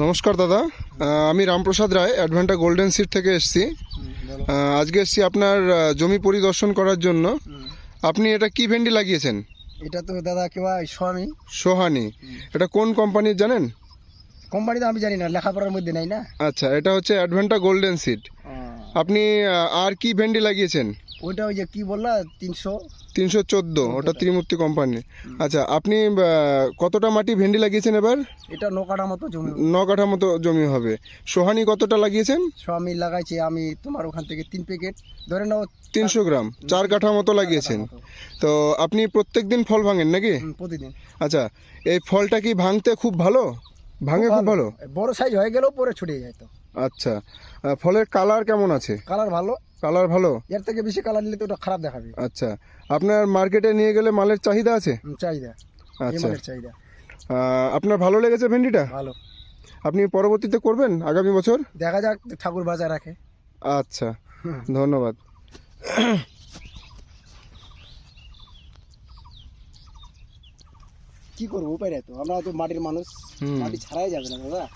নমস্কার দাদা। আমি Ramprasad Roy Advanta golden seed থেকে এসেছি। আজকে এসেছি আপনার জমি পরিদর্শন করার জন্য। আপনি এটা কি ভেন্ডি লাগিয়েছেন? এটা তো দাদা কেবা সোহানি। সোহানি। এটা কোন কোম্পানির জানেন? কোম্পানি তো আমি জানি না লেখাপড়ার মধ্যে নাই না। আচ্ছা এটা হচ্ছে অ্যাডভেন্টা গোল্ডেন সিট আপনি আর কি ভেন্ডি লাগিয়েছেন? ওইটা ওই যে কি বললা তিনশো? তিনশো চোদ্দ ওটা ত্রিমূর্তি কোম্পানি আচ্ছা আপনি কতটা মাটি ভেন্ডি লাগিয়েছেন এবার? এটা নৌকাটা মতো জমি ন কাঠা মতো জমি হবে। সোহানি কতটা লাগিয়েছেন? স্বামী লাগাইছি আমি তোমার ওখান থেকে তিন প্যাকেট ধরে নাও তিনশো গ্রাম চার কাঠা মতো লাগিয়েছেন। তো আপনি প্রত্যেক দিন ফল ভাঙেন নাকি? প্রতিদিন। আচ্ছা এই ফলটা কি ভাঙতে খুব ভালো? ভাঙে খুব ভালো। বড় সাইজ হয়ে গেলেও পরে ছুটে যায় তো। আচ্ছা। ফলের কালার কেমন আছে? কালার ভালো। কালার ভালো? এর থেকে বেশি কালার নিলে তো ওটা খারাপ দেখাবে। আচ্ছা। আপনার মার্কেটে নিয়ে গেলে মালের চাহিদা আছে? চাহিদা। আচ্ছা। চাহিদা। আপনার ভালো লেগেছে ভেন্ডিটা? ভালো। আপনি পরবর্তীতে করবেন আগামী বছর? দেখা যাক ঠাকুর বাজার রাখে। আচ্ছা। ধন্যবাদ। কি করব উপায় নাই তো। আমরা তো মাটির মানুষ। মাটি ছাড়াই যাবে না দাদা।